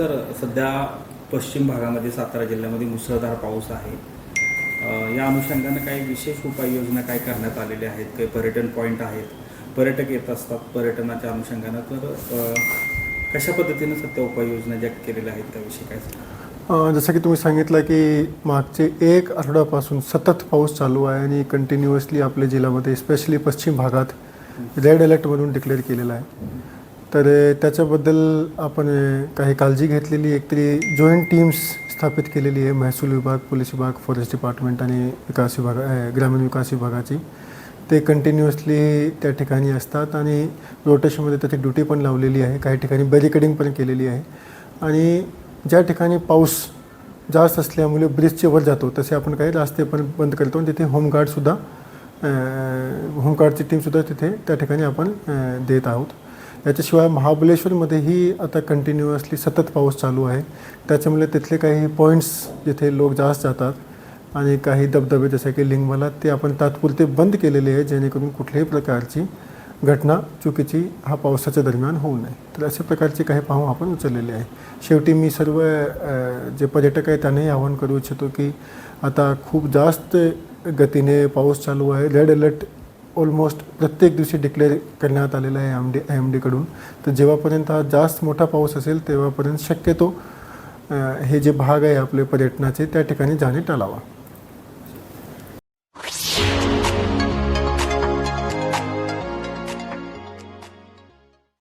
Sir सध्या पश्चिम भागामध्ये सातारा जिल्ह्यामध्ये मुसळधार पाऊस आहे. या अनुषंगानं काही विशेष उपाययोजना काय करण्यात आलेल्या आहेत? काही पर्यटन पॉईंट आहेत? पर्यटक येत असतात पर्यटनाच्या अनुषंगानं. तर कशा पद्धतीनं सध्या उपाययोजना ज्या केलेल्या आहेत त्याविषयी काय जसं की तुम्ही सांगितलं की मागचे एक आठवड्यापासून सतत पाऊस चालू आहे आणि कंटिन्युअसली आपल्या जिल्ह्यामध्ये स्पेशली पश्चिम भागात रेड अलर्ट म्हणून डिक्लेअर केलेला आहे. तर त्याच्याबद्दल आपण काही काळजी घेतलेली एकतरी जॉईंट टीम्स स्थापित केलेली आहे महसूल विभाग पोलीस विभाग फॉरेस्ट डिपार्टमेंट आणि विकास विभाग ग्रामीण विकास विभागाची. ते कंटिन्युअसली त्या ठिकाणी असतात आणि रोटेशनमध्ये त्याची ड्युटी पण लावलेली आहे. काही ठिकाणी बॅरिकेडिंग पण केलेली आहे. आणि ज्या ठिकाणी पाऊस जास्त असल्यामुळे ब्रिजचे वर जातो तसे आपण काही रस्ते पण बंद करतो आणि तिथे होमगार्डसुद्धा होमगार्डची टीमसुद्धा तिथे त्या ठिकाणी आपण देत आहोत. याच्याशिवाय महाबलेश्वरमध्येही आता कंटिन्युअसली सतत पाऊस चालू आहे. त्याच्यामुळे तिथले काही पॉईंट्स जिथे लोक जास्त जातात आणि काही धबधबे जसे की लिंगमाला ते आपण तात्पुरते बंद केलेले आहे जेणेकरून कुठल्याही प्रकारची घटना चुकीची हा पावसाच्या दरम्यान होऊ नये. तर अशा प्रकारचे काही पाहू आपण उचललेले आहे. शेवटी मी सर्व जे पर्यटक आहे त्यांनाही आवाहन करू इच्छितो की आता खूप जास्त गतीने पाऊस चालू आहे. रेड अलर्ट ऑलमोस्ट प्रत्येक दिवशी डिक्लेअर करण्यात आलेला आहे एम डी एम डीकडून तर जेव्हापर्यंत हा जास्त मोठा पाऊस असेल तेव्हापर्यंत शक्यतो हे जे भाग आहे आपले पर्यटनाचे त्या ठिकाणी जाणे टाळावा.